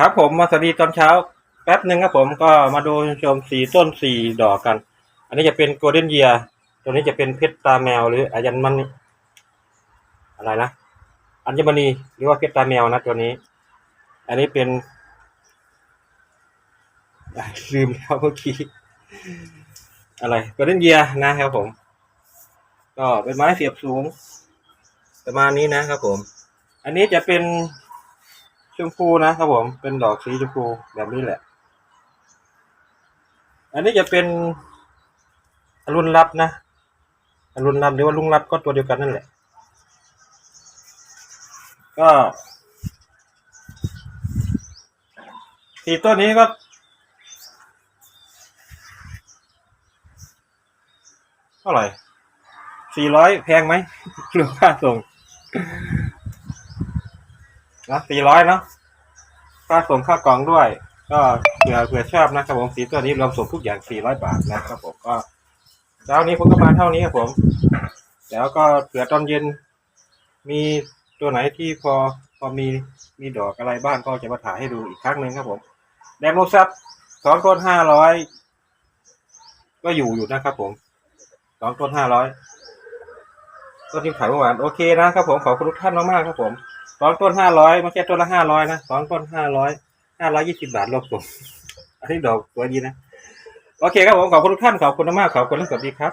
ครับผมมาสวัสดีตอนเช้า แป๊บหนึ่งครับผมก็มาดูชมสีต้นสีดอกกัน อันนี้จะเป็นโกลเด้นเยียตัวนี้จะเป็นเพชรตาแมวหรืออายันมันอะไรนะอัญมณีหรือว่าเพชรตาแมวนะตัวนี้ อันนี้เป็นลืมแล้วเมื่อกี้อะไรโกลเด้นเยียนะครับผม ก็เป็นไม้เสียบสูง ประมาณนี้นะครับผม อันนี้จะเป็น ชมพูนะครับผมเป็นดอกสีชมพูแบบนี้แหละ อันนี้จะเป็นอรุณรัตน์นะอรุณรัตน์หรือว่าลุงรัตน์ก็ตัวเดียวกันนั่นแหละ ก็สีต้นนี้ก็เท่าไหร่สี่ร้อยแพงไหมหรือค่าส่ง นะสี่ร้อยเนาะค่าส่งค่ากล่องด้วย ก็เผื่อเผื่อชอบนะครับผมสีตัวนี้รวมส่งทุกอย่างสี่ร้อยบาทนะครับผมก็เช้านี้ผมก็มาเท่านี้ครับผม แล้วก็เผื่อตอนเย็น มีตัวไหนที่พอพอมีมีดอกอะไรบ้างก็จะมาถ่ายให้ดูอีกครั้งหนึ่งครับผมแดมโลซับสองต้นห้าร้อยก็อยู่อยู่นะครับผมสองต้นห้าร้อยต้นที่ขายเมื่อวานโอเคนะครับผมขอบคุณทุกท่านมากๆครับผม สองต้นห้าร้อยไม่ใช่ต้นละห้าร้อยนะสองต้นห้าร้อยห้าร้อยยี่สิบาทรวมส่งอันนี้ดอกตัวดีนะ โอเคครับผม ขอบคุณทุกท่าน ขอบคุณมาก ขอบคุณและสวัสดีครับ